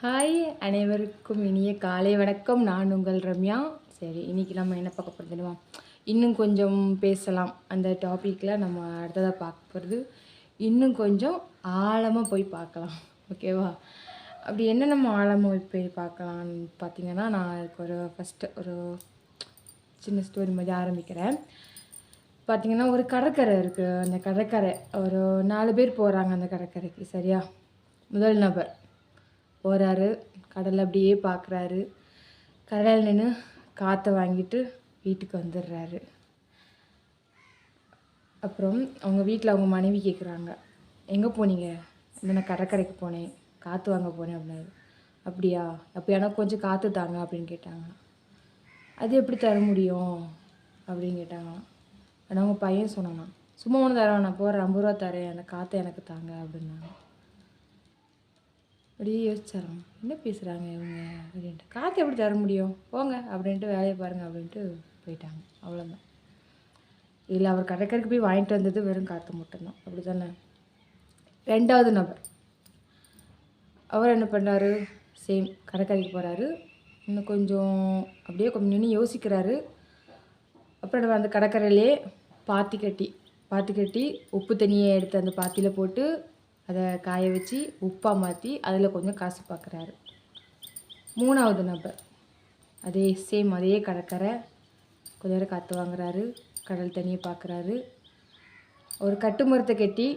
Hi அனைவருக்கும் இனிய காலை வணக்கம். நான் உங்கள் ரம்யா. சரி இன்னைக்கு நம்ம என்ன பார்க்க போகிறது தெரியுமா? இன்னும் கொஞ்சம் பேசலாம். அந்த டாப்பிக்கில் நம்ம அடுத்ததாக பார்க்க போகிறது இன்னும் கொஞ்சம் ஆழமாக போய் பார்க்கலாம். ஓகேவா அப்படி என்ன நம்ம ஆழமாக போய் பார்க்கலான்னு பார்த்தீங்கன்னா நான் அதுக்கு ஒரு ஃபஸ்ட்டு ஒரு சின்ன ஸ்டோரி மாதிரி ஆரம்பிக்கிறேன். பார்த்திங்கன்னா ஒரு கடற்கரை இருக்குது அந்த கடற்கரை ஒரு நாலு பேர் போகிறாங்க அந்த கடற்கரைக்கு. சரியா? முதல் நபர். போகிறாரு கடலை அப்படியே பார்க்குறாரு கடலில் நின்று காற்றை வாங்கிட்டு வீட்டுக்கு வந்துடுறாரு. அப்புறம் அவங்க வீட்டில் அவங்க மனைவி கேட்குறாங்க எங்கே போனீங்க? இந்த நான் கடற்கரைக்கு போனேன். காற்று வாங்க போனேன் அப்படின்னாரு. அப்படியா? அப்போ எனக்கு கொஞ்சம் காற்று தாங்க அப்படின்னு கேட்டாங்க. அது எப்படி தர முடியும்? அப்படின்னு கேட்டாங்க. ஆனால் அவங்க பையன் சொன்னான். சும்மா ஒன்று தரேன் நான் போகிறேன் ஐம்பது ரூபா தரேன். அந்த காற்றை எனக்கு தாங்க அப்படின்னாங்க. அப்படியே யோசிச்சாராம். என்ன பேசுகிறாங்க இவங்க அப்படின்ட்டு. காற்று எப்படி தர முடியும்? போங்க அப்படின்ட்டு வேலையை பாருங்கள் அப்படின்ட்டு போயிட்டாங்க. அவ்வளோதான் இல்லை அவர் கடற்கரைக்கு போய் வாங்கிட்டு வந்தது வெறும் காற்று மட்டும்தான். அப்படி தானே ரெண்டாவது நபர். அவர் என்ன பண்ணாரு? சேம் கடற்கரைக்கு போகிறாரு இன்னும் கொஞ்சம் அப்படியே கொஞ்சம் நின்று யோசிக்கிறாரு. அப்புறம் நம்ம அந்த கடற்கரையிலே பாத்தி கட்டி பாத்தி கட்டி உப்பு தண்ணியை எடுத்து அந்த பாத்தியில் போட்டு அதை காய வச்சு உப்பாக மாற்றி அதில் கொஞ்சம் காசு பார்க்குறாரு மூணாவது நபர். அதே சேம் அதே கடற்கரை. கொஞ்ச நேரம் காற்று வாங்குறாரு. கடல் தண்ணியை பார்க்குறாரு ஒரு கட்டுமரத்தை கட்டி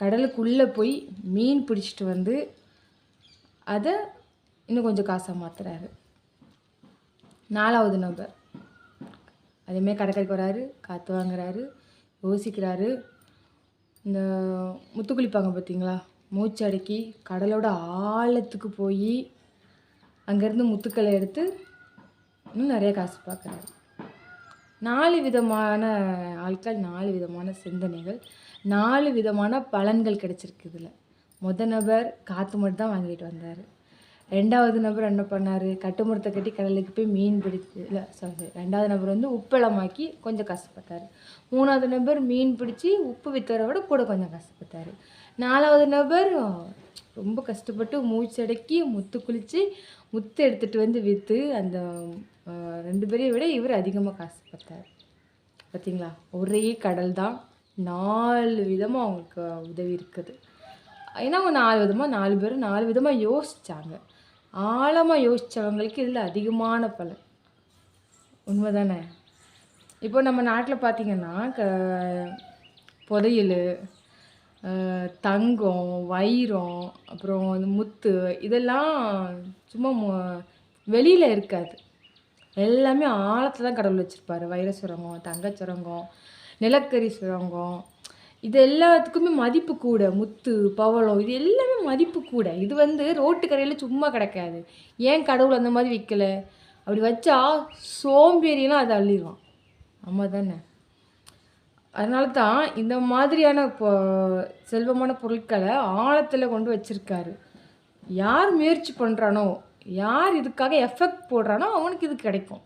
கடலுக்குள்ளே போய் மீன் பிடிச்சிட்டு வந்து அதை இன்னும் கொஞ்சம் காசாக மாற்றுறாரு நாலாவது நபர். அதேமாதிரி கடற்கரைக்கு வராரு காற்று வாங்குறாரு யோசிக்கிறாரு. இந்த முத்து குளிப்பாங்க பார்த்தீங்களா? மூச்சு அடக்கி கடலோட ஆழத்துக்கு போய் அங்கேருந்து முத்துக்களை எடுத்து இன்னும் நிறைய காசு பார்க்குறாரு. நாலு விதமான ஆட்கள் நாலு விதமான சிந்தனைகள் நாலு விதமான பலன்கள் கிடச்சிருக்கு இதில். முத நபர் காற்று மட்டும் தான் வாங்கிட்டு வந்தார். ரெண்டாவது நபர் என்ன பண்ணார்? கட்டுமரத்தை கட்டி கடலுக்கு போய் மீன் பிடிச்சு இல்லை சாரி ரெண்டாவது நபர் வந்து உப்பளமாக்கி கொஞ்சம் கஷ்டப்பட்டார் மூணாவது நபர் மீன் பிடிச்சி உப்பு விற்றவரை விட கூட கொஞ்சம் கஷ்டப்பட்டார் நாலாவது நபர் ரொம்ப கஷ்டப்பட்டு மூச்சடக்கி முத்து குளித்து முத்து எடுத்துகிட்டு வந்து விற்று அந்த ரெண்டு பேரையும் விட இவர் அதிகமாக காசுப்பட்டார். பார்த்தீங்களா ஒரே கடல் தான். நாலு விதமாக அவங்களுக்கு உதவி இருக்குது. ஏன்னா அவங்க நாலு விதமாக நாலு பேர் நாலு விதமாக யோசித்தாங்க ஆழமாக யோசித்தவங்களுக்கு இதில் அதிகமான பலன். உண்மைதானே? இப்போ நம்ம நாட்டில் பார்த்திங்கன்னா க புதையல் தங்கம் வைரம் அப்புறம் இந்த முத்து இதெல்லாம் சும்மா வெளியில் இருக்காது. எல்லாமே ஆழத்தில் தான் கடவுள் வச்சுருப்பாரு. வைர சுரங்கம் தங்க சுரங்கம் நிலக்கரி சுரங்கம் இது எல்லாத்துக்குமே மதிப்பு கூட முத்து பவளம் இது எல்லாமே மதிப்பு கூட. இது வந்து ரோட்டு கரையில் சும்மா கிடக்காது. ஏன் கடவுள் அந்த மாதிரி விற்கலை அப்படி வச்சா சோம்பேறியெல்லாம் அதை அள்ளிடுவான். ஆமாம் தானே. அதனால தான் இந்த மாதிரியான இப்போ செல்வமான பொருட்களை ஆழத்தில் கொண்டு வச்சிருக்காரு. யார் முயற்சி பண்ணுறானோ யார் இதுக்காக எஃபெக்ட் போடுறானோ அவனுக்கு இது கிடைக்கும்.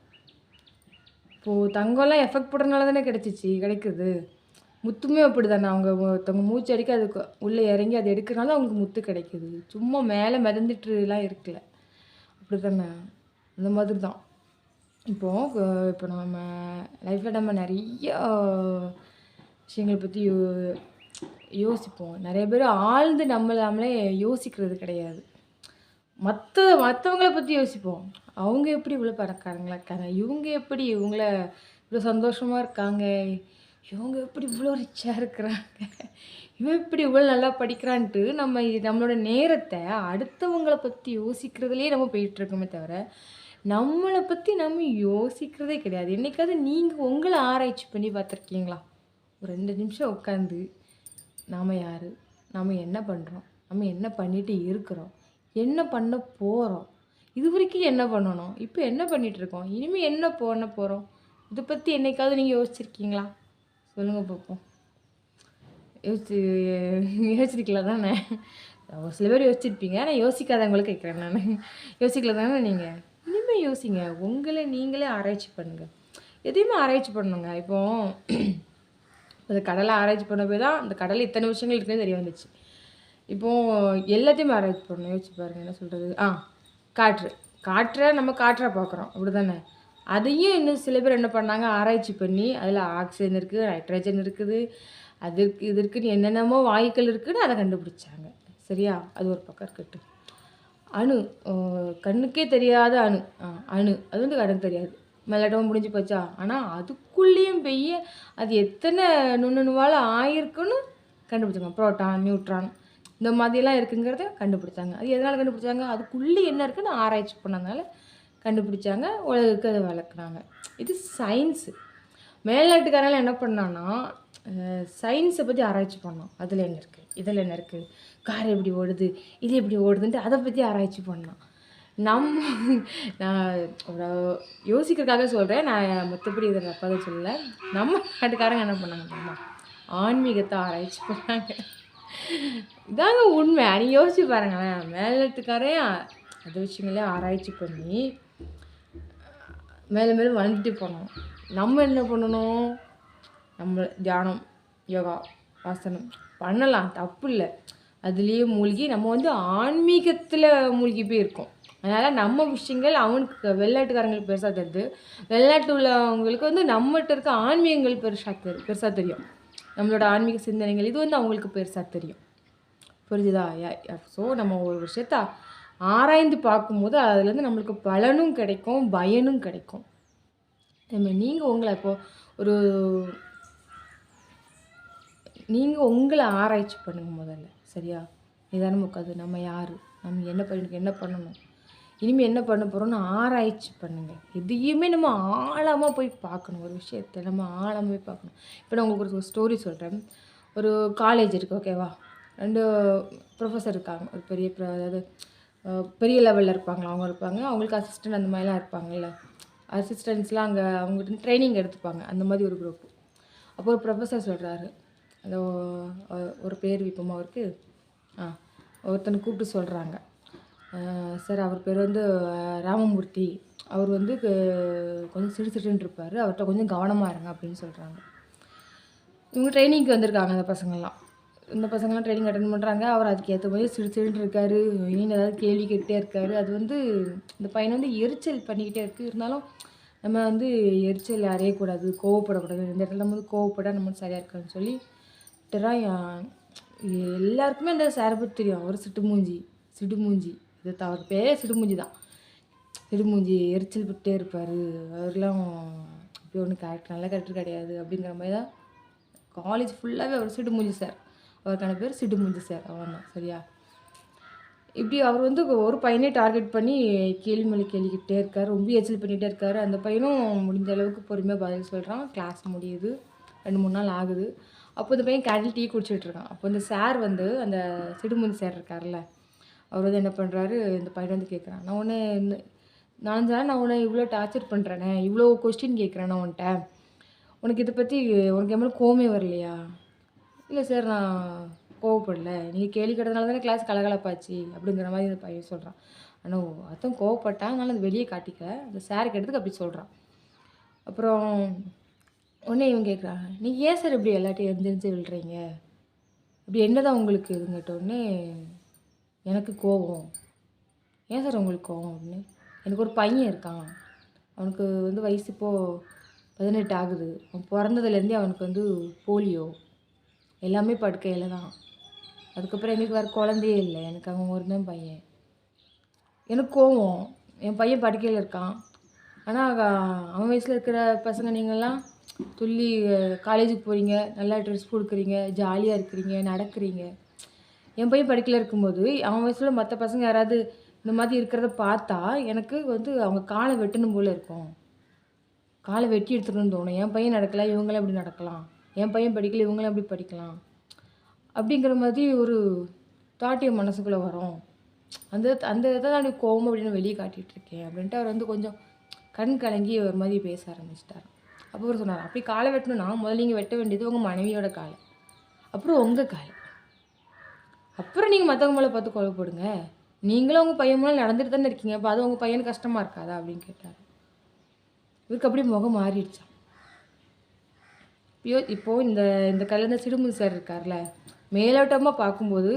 இப்போது தங்கம்லாம் எஃபெக்ட் போடுறதுனால தானே கிடைச்சிச்சு கிடைக்குது. முத்துமே அப்படி தானே அவங்க ஒருத்தவங்க மூச்சு அடிக்க அதுக்கு உள்ளே இறங்கி அதை எடுக்கிறனால அவங்களுக்கு முத்து கிடைக்குது. சும்மா மேலே மிதந்துட்டுலாம் இருக்கல. அப்படி தானே அந்த மாதிரி தான் இப்போது இப்போ நம்ம லைஃப்பில் நம்ம நிறைய விஷயங்களை பற்றி யோ யோசிப்போம். நிறைய பேர் ஆழ்ந்து நம்மளாமலே யோசிக்கிறது கிடையாது. மற்ற மற்றவங்கள பற்றி யோசிப்போம். அவங்க எப்படி இவ்வளோ பணக்காரங்களா இருக்காங்க? இவங்க எப்படி இவங்கள இவ்வளோ சந்தோஷமாக இருக்காங்க? இவங்க எப்படி இவ்வளோ ரிச்சாக இருக்கிறாங்க? இவன் இப்படி இவ்வளோ நல்லா படிக்கிறான்ட்டு நம்ம நம்மளோட நேரத்தை அடுத்தவங்கள பற்றி யோசிக்கிறதுலேயே நம்ம போயிட்டுருக்கோமே தவிர நம்மளை பற்றி நம்ம யோசிக்கிறதே கிடையாது. என்னைக்காவது நீங்கள் உங்களை ஆராய்ச்சி பண்ணி பார்த்துருக்கீங்களா? ஒரு ரெண்டு நிமிஷம் உட்காந்து நாம் யார்? நாம் என்ன பண்ணுறோம் நம்ம என்ன பண்ணிட்டு இருக்கிறோம்? என்ன பண்ண போகிறோம் இது வரைக்கும் என்ன பண்ணணும்? இப்போ என்ன பண்ணிகிட்ருக்கோம் இருக்கோம்? இனிமேல் என்ன பண்ண போகிறோம் இதை பற்றி என்னைக்காவது நீங்கள் யோசிச்சிருக்கீங்களா? சொல்லுங்கள் பார்ப்போம் யோசிச்சு யோசிச்சிருக்கலாம் தானே ஒரு சில பேர் யோசிச்சிருப்பீங்க. ஆனால் யோசிக்காதவங்களுக்கு கேட்குறேன் நான். யோசிக்கல தானே நீங்கள் இனிமேல் யோசிங்க. உங்களை நீங்களே ஆராய்ச்சி பண்ணுங்கள் எதையுமே ஆராய்ச்சி பண்ணணுங்க இப்போ அந்த கடலை ஆராய்ச்சி பண்ண போய் தான் அந்த கடல் இத்தனை விஷயங்கள் இருக்குன்னு தெரிய வந்துச்சு. இப்போது எல்லாத்தையும் ஆராய்ச்சி பண்ணணும். யோசிச்சு பாருங்கள் என்ன சொல்கிறது ஆ காற்று. காற்றை நம்ம காற்றை பார்க்குறோம். அப்படி தானே அதையும் இன்னும் சில பேர் என்ன பண்ணாங்க? ஆராய்ச்சி பண்ணி அதில் ஆக்சிஜன் இருக்குது நைட்ரஜன் இருக்குது அதுக்கு இருக்கு இது இருக்குன்னு என்னென்னமோ வாயுக்கள் இருக்குதுன்னு அதை கண்டுபிடிச்சாங்க. சரியா? அது ஒரு பக்கம் இருக்கட்டும். அணு கண்ணுக்கே தெரியாத அணு. ஆ, அணு. அது வந்து கண்ணுக்கு தெரியாது. மெல்லட்டவும் முடிஞ்சு போச்சா? ஆனால் அதுக்குள்ளேயும் பெய்ய அது எத்தனை நுண்ணுணுவால் ஆயிருக்குன்னு கண்டுபிடிச்சாங்க. புரோட்டான் நியூட்ரான் இந்த மாதிரிலாம் இருக்குங்கிறத கண்டுபிடிச்சாங்க. அது எதனால் கண்டுபிடிச்சாங்க? அதுக்குள்ளே என்ன இருக்குன்னு ஆராய்ச்சி பண்ணதுனால கண்டுபிடிச்சாங்க உலகுக்கு அதை வளர்க்குனாங்க இது சயின்ஸு மேல்நாட்டுக்காரங்க என்ன பண்ணான்னா சயின்ஸை பற்றி ஆராய்ச்சி பண்ணோம் அதில் என்ன இருக்குது இதில் என்ன இருக்குது கார் எப்படி ஓடுது? இது எப்படி ஓடுதுன்ட்டு அதை பற்றி ஆராய்ச்சி பண்ணோம் நம்ம நான் ஒரு யோசிக்கிறதுக்காக சொல்கிறேன் நான் மற்றபடி இதை தப்பாக சொல்லலை. நம்ம நாட்டுக்காரங்க என்ன பண்ணாங்க தெரியுமா? ஆன்மீகத்தை ஆராய்ச்சி பண்ணாங்க. இதாங்க உண்மை. நீ யோசிச்சு பாருங்களேன். மேலத்துக்காரே அது விஷயங்களே ஆராய்ச்சி பண்ணி மேலே மேலே வளர்ந்துட்டு போனோம் நம்ம என்ன பண்ணணும்? நம்ம தியானம் யோகா ஆசனம் பண்ணலாம். தப்பு இல்லை. அதுலேயே மூழ்கி நம்ம வந்து ஆன்மீகத்தில் மூழ்கி போய் இருக்கோம். அதனால் நம்ம விஷயங்கள் அவனுக்கு வெளிநாட்டுக்காரங்களுக்கு பெருசாக தெரியுது. வெளிநாட்டு உள்ளவங்களுக்கு வந்து நம்மகிட்ட இருக்க ஆன்மீகங்கள் பெருசாக தெரியும் பெருசாக தெரியும். நம்மளோட ஆன்மீக சிந்தனைகள் இது வந்து அவங்களுக்கு பெருசாக தெரியும். புரிஞ்சுதா? ஸோ நம்ம ஒரு விஷயத்த ஆராய்ந்து பார்க்கும்போது அதுலேருந்து நம்மளுக்கு பலனும் கிடைக்கும் பயனும் கிடைக்கும். நம்ம நீங்கள் உங்களை இப்போது ஒரு நீங்கள் உங்களை ஆராய்ச்சி பண்ணுங்க முதல்ல சரியா? நிதானம் உட்காந்து நம்ம யார்? நம்ம என்ன பண்ண என்ன பண்ணணும்? இனிமேல் என்ன பண்ண போகிறோம்னு ஆராய்ச்சி பண்ணுங்கள் எதையுமே நம்ம ஆழமாக போய் பார்க்கணும் ஒரு விஷயத்தை நம்ம ஆழமாக போய் பார்க்கணும். இப்போ நான் உங்களுக்கு ஒரு ஸ்டோரி சொல்கிறேன் ஒரு காலேஜ் இருக்குது ஓகேவா ரெண்டு ப்ரொஃபஸர் இருக்காங்க ஒரு பெரிய அதாவது பெரிய லெவலில் இருப்பாங்களா? அவங்க இருப்பாங்க. அவங்களுக்கு அசிஸ்டன்ட் அந்த மாதிரிலாம் இருப்பாங்கல்ல. அசிஸ்டன்ட்ஸ்லாம் அங்கே அவங்ககிட்ட ட்ரைனிங் எடுத்துப்பாங்க. அந்த மாதிரி ஒரு குரூப் அப்போ ஒரு ப்ரொஃபஸர் சொல்கிறாரு அந்த ஒரு பேர் விப்பமாக அவருக்கு? ஆ ஒருத்தனை கூப்பிட்டு சொல்கிறாங்க சார் அவர் பேர் வந்து ராமமூர்த்தி. அவர் வந்து கொஞ்சம் சிடு இருப்பார். அவர்கிட்ட கொஞ்சம் கவனமாக இருங்க அப்படின்னு சொல்கிறாங்க இவங்க ட்ரைனிங்க்கு வந்திருக்காங்க அந்த பசங்கள்லாம். இந்த பசங்களாம் ட்ரைனிங் அட்டன் பண்ணுறாங்க அவர் அதுக்கு ஏற்ற மாதிரி சிறு சிடுன்னு இருக்காரு. இன்னும் ஏதாவது கேள்வி கேட்டே இருக்காரு. அது வந்து இந்த பையனை வந்து எரிச்சல் பண்ணிக்கிட்டே இருக்குது இருந்தாலும் நம்ம வந்து எரிச்சல் அறையக்கூடாது கோவப்படக்கூடாது. இந்த இடத்துல நம்ம வந்து கோவப்பட நம்ம சரியாக இருக்கான்னு சொல்லி விட்டுறான் எல்லாருக்குமே அந்த சாரை பற்றி தெரியும். அவர் சிட்டுமூஞ்சி சிடுமூஞ்சி இது தவறு பேர் சிடுமூஞ்சி தான். சிடுமூஞ்சி எரிச்சல் பட்டே இருப்பார். அவர்லாம் அப்படி ஒன்றும் கேரக்டர் நல்ல கேரக்டர் கிடையாது அப்படிங்கிற மாதிரி தான். காலேஜ் ஃபுல்லாகவே அவர் சிடுமூஞ்சி சார் அவருக்கான பேர் சிடுமூஞ்சி சார். அவன் சரியா? இப்படி அவர் வந்து ஒரு பையனே டார்கெட் பண்ணி கேள்வி மொழி கேள்விக்கிட்டே இருக்கார் ரொம்ப எச்சல் பண்ணிகிட்டே இருக்கார். அந்த பையனும் முடிஞ்ச அளவுக்கு பொறுமையாக பதில் சொல்கிறான் கிளாஸ் முடியுது. ரெண்டு மூணு நாள் ஆகுது. அப்போ இந்த பையன் கேண்டில் டீ குடிச்சிட்ருக்கான் அப்போ இந்த சார் வந்து அந்த சிடுமுன் சார் இருக்கார்ல அவர் வந்து என்ன பண்ணுறாரு இந்த பையன் வந்து கேட்குறான் நான் உன்னை இந்த- நான் நான் உன்னை இவ்வளோ டார்ச்சர் பண்ணுறேனே இவ்வளோ கொஸ்டின் கேட்குறேன் நான் உன்கிட்ட. உனக்கு இதை பற்றி உனக்கு எவ்வளோ கோவமே வரலையா? இல்லை சார் நான் கோவப்படல. நீங்கள் கேள்வி கேட்டதுனால தானே கிளாஸ் கலகலப்பாச்சு அப்படிங்கிற மாதிரி இந்த பையன் சொல்கிறான் ஆனால் அத்தன் கோவப்பட்டான் அதனால அது வெளியே காட்டிக்கல. அந்த சார் கேட்டதுக்கு அப்படி சொல்கிறான் அப்புறம் உடனே இவன் கேட்குறான் நீங்கள் ஏன் சார் இப்படி எல்லாத்தையும் எந்திரிச்சு விழுறீங்க? இப்படி என்னதான் உங்களுக்கு இதுன்னு கேட்ட உடனே எனக்கு கோவம். ஏன் சார் உங்களுக்கு கோவம்? அப்படின்னு. எனக்கு ஒரு பையன் இருக்கான். அவனுக்கு வந்து வயசு இப்போது பதினெட்டு ஆகுது. அவன் பிறந்ததுலேருந்தே அவனுக்கு வந்து போலியோ எல்லாமே படுக்கையில் தான். அதுக்கப்புறம் எனக்கு வேறு குழந்தையே இல்லை. எனக்கு அவங்க ஒரு தான் பையன். எனக்கு கோவம். என் பையன் படுக்கையில் இருக்கான். ஆனால் அவன் வயசில் இருக்கிற பசங்க நீங்கள்லாம் துள்ளி காலேஜுக்கு போகிறீங்க நல்லா ட்ரெஸ் கொடுக்குறீங்க. ஜாலியாக இருக்கிறீங்க. நடக்கிறீங்க. என் பையன் படுக்கையில் இருக்கும்போது அவன் வயசில் மற்ற பசங்க யாராவது இந்த மாதிரி இருக்கிறத பார்த்தா எனக்கு வந்து அவங்க காலை வெட்டணும் போல் இருக்கும். காலை வெட்டி எடுத்துக்கணும்னு தோணும். என் பையன் நடக்கலாம் இவங்களாம் எப்படி நடக்கலாம்? என் பையன் படிக்கல இவங்களும் எப்படி படிக்கலாம்? அப்படிங்கிற மாதிரி ஒரு தாட் என் மனசுக்குள்ளே வரும். அந்த அந்த இதை தான் நான் கோவம் அப்படின்னு வெளியே காட்டிகிட்டு இருக்கேன் அப்படின்ட்டு அவர் வந்து கொஞ்சம் கண் கலங்கி ஒரு மாதிரி பேச ஆரம்பிச்சிட்டார். அப்போ அவர் சொன்னார் அப்படி காலை வெட்டணும்னா முதல்ல நீங்கள் வெட்ட வேண்டியது உங்கள் மனைவியோட காலை. அப்புறம் உங்கள் காலை. அப்புறம் நீங்கள் மற்றவங்க மேலே பார்த்து கொலைப்படுங்க நீங்களும் உங்கள் பையன் மூலம் நடந்துட்டு தானே இருக்கீங்க. அப்போ அது உங்கள் பையனுக்கு கஷ்டமாக இருக்காதா? அப்படின்னு கேட்டார். இவருக்கு அப்படியே முகம் மாறிடுச்சான் பியோ இப்போது இந்த இந்த கல்யாண சிடுமுன் சார் இருக்கார்ல மேலோட்டமாக பார்க்கும்போது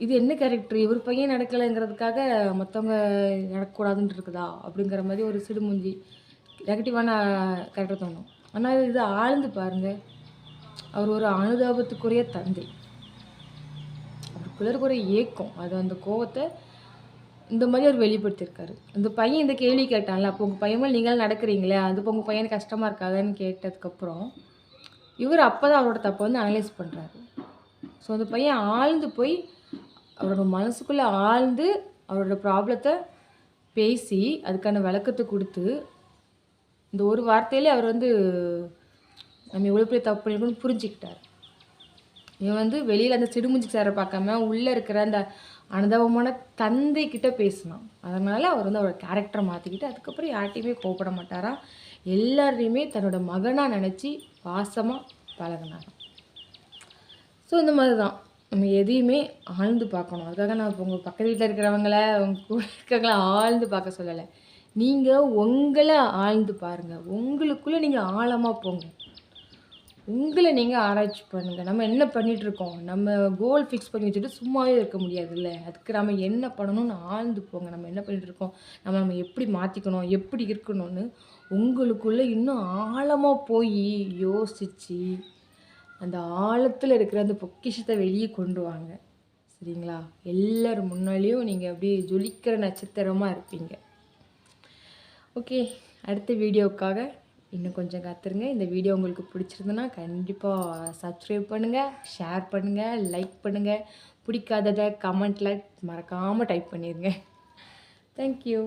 இது என்ன கேரக்டர் இவர் பையன் நடக்கலைங்கிறதுக்காக மற்றவங்க நடக்கக்கூடாதுன்னு இருக்குதா? அப்படிங்கிற மாதிரி ஒரு சிடுமுஞ்சி நெகட்டிவான கேரக்டர் தோணும். ஆனால் இது ஆழ்ந்து பாருங்கள் அவர் ஒரு அனுதாபத்துக்குரிய தந்தை. அவருக்குள்ள இருக்கிற ஏக்கம் அது அந்த கோவத்தை இந்த மாதிரி அவர் வெளிப்படுத்தியிருக்காரு. அந்த பையன் இந்த கேள்வி கேட்டான்ல அப்போ உங்கள் பையன் மேலே நீங்களும் நடக்கிறீங்களே அது இப்போ உங்கள் பையனுக்கு கஷ்டமாக இருக்காதுன்னு கேட்டதுக்கப்புறம் இவர் அப்போ தான் அவரோட தப்பை வந்து அனலைஸ் பண்ணுறாரு ஸோ அந்த பையன் ஆழ்ந்து போய் அவரோட மனசுக்குள்ளே ஆழ்ந்து அவரோட ப்ராப்ளத்தை பேசி அதுக்கான விளக்கத்தை கொடுத்து இந்த ஒரு வார்த்தையிலே அவர் வந்து நம்ம எவ்வளோ பெரிய தப்பு பண்ணிருக்கோம்னு புரிஞ்சுக்கிட்டார். இவன் வந்து வெளியில் அந்த சிடுமுஞ்சி சேரை பார்க்காம உள்ளே இருக்கிற அந்த அனுதவமான தந்தை கிட்ட பேசினான். அதனால் அவர் வந்து அவரோட கேரக்டரை மாற்றிக்கிட்டு அதுக்கப்புறம் யார்ட்டையுமே கோபப்பட மாட்டாராம் எல்லாரையுமே தன்னோட மகனாக நினச்சி பாசமாக பழகினாராம். ஸோ இந்த மாதிரி தான் நம்ம எதையுமே ஆழ்ந்து பார்க்கணும். அதுக்காக நான் இப்போ உங்கள் பக்கத்து வீட்டில் இருக்கிறவங்கள உங்கள் கூட இருக்கிறவங்கள ஆழ்ந்து பார்க்க சொல்லலை. நீங்கள் உங்களை ஆழ்ந்து பாருங்கள் உங்களுக்குள்ளே நீங்கள் ஆழமாக போங்க. உங்களை நீங்கள் ஆராய்ச்சி பண்ணுங்கள் நம்ம என்ன பண்ணிகிட்ருக்கோம் இருக்கோம் நம்ம கோல் ஃபிக்ஸ் பண்ணி வச்சுட்டு சும்மாவே இருக்க முடியாதுல்ல? அதுக்கு நம்ம என்ன பண்ணணும்னு ஆழ்ந்து போங்க. நம்ம என்ன பண்ணிகிட்ருக்கோம் இருக்கோம் நம்ம நம்ம எப்படி மாற்றிக்கணும் எப்படி இருக்கணும்னு உங்களுக்குள்ளே இன்னும் ஆழமாக போய் யோசித்து அந்த ஆழத்தில் இருக்கிற அந்த பொக்கிஷத்தை வெளியே கொண்டு வாங்க. சரிங்களா? எல்லார் முன்னாலேயும் நீங்கள் அப்படியே ஜொலிக்கிற நட்சத்திரமாக இருப்பீங்க. ஓகே. அடுத்த வீடியோவுக்காக இன்னும் கொஞ்சம் காத்துருங்க. இந்த வீடியோ உங்களுக்கு பிடிச்சிருந்துன்னா கண்டிப்பாக சப்ஸ்கிரைப் பண்ணுங்கள் ஷேர் பண்ணுங்கள் லைக் பண்ணுங்கள் பிடிக்காததை கமெண்ட்டில் மறக்காமல் டைப் பண்ணிடுங்க தேங்க்யூ